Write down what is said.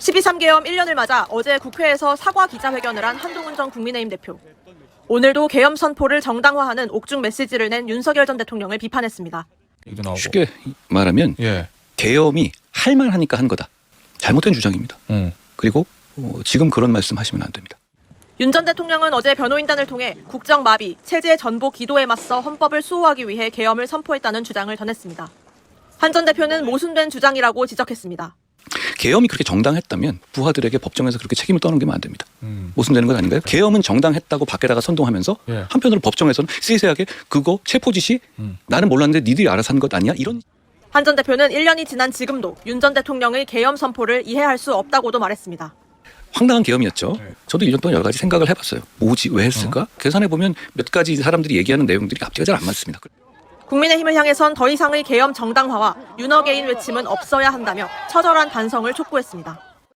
12.3계엄 1년을 맞아 어제 국회에서 사과 기자회견을 한 한동훈 전 국민의힘 대표. 오늘도 계엄 선포를 정당화하는 옥중 메시지를 낸 윤석열 전 대통령을 비판했습니다. 쉽게 말하면 예. 계엄이 할 만하니까 한 거다. 잘못된 주장입니다. 음. 그리고 어, 지금 그런 말씀 하시면 안 됩니다. 윤 전 대통령은 어제 변호인단을 통해 국정 마비, 체제 전복 기도에 맞서 헌법을 수호하기 위해 계엄을 선포했다는 주장을 전했습니다. 한 전 대표는 모순된 주장이라고 지적했습니다. 계엄이 그렇게 정당했다면 부하들에게 법정에서 그렇게 책임을 떠넘기면 안 됩니다. 음. 모순되는 건 아닌가요? 계엄은 정당했다고 밖에다가 선동하면서 예. 한편으로 법정에서는 세세하게 그거 체포 지시 음. 나는 몰랐는데 니들이 알아서 한 것 아니야? 이런 한 전 대표는 1년이 지난 지금도 윤 전 대통령의 계엄 선포를 이해할 수 없다고도 말했습니다. 황당한 계엄이었죠. 네. 저도 1년 동안 여러 가지 생각을 해봤어요. 뭐지? 왜 했을까? 계산해 보면 몇 가지 사람들이 얘기하는 내용들이 앞뒤가 잘 안 맞습니다. 국민의힘을 향해선 더 이상의 계엄 정당화와 윤어게인 외침은 없어야 한다며 처절한 반성을 촉구했습니다.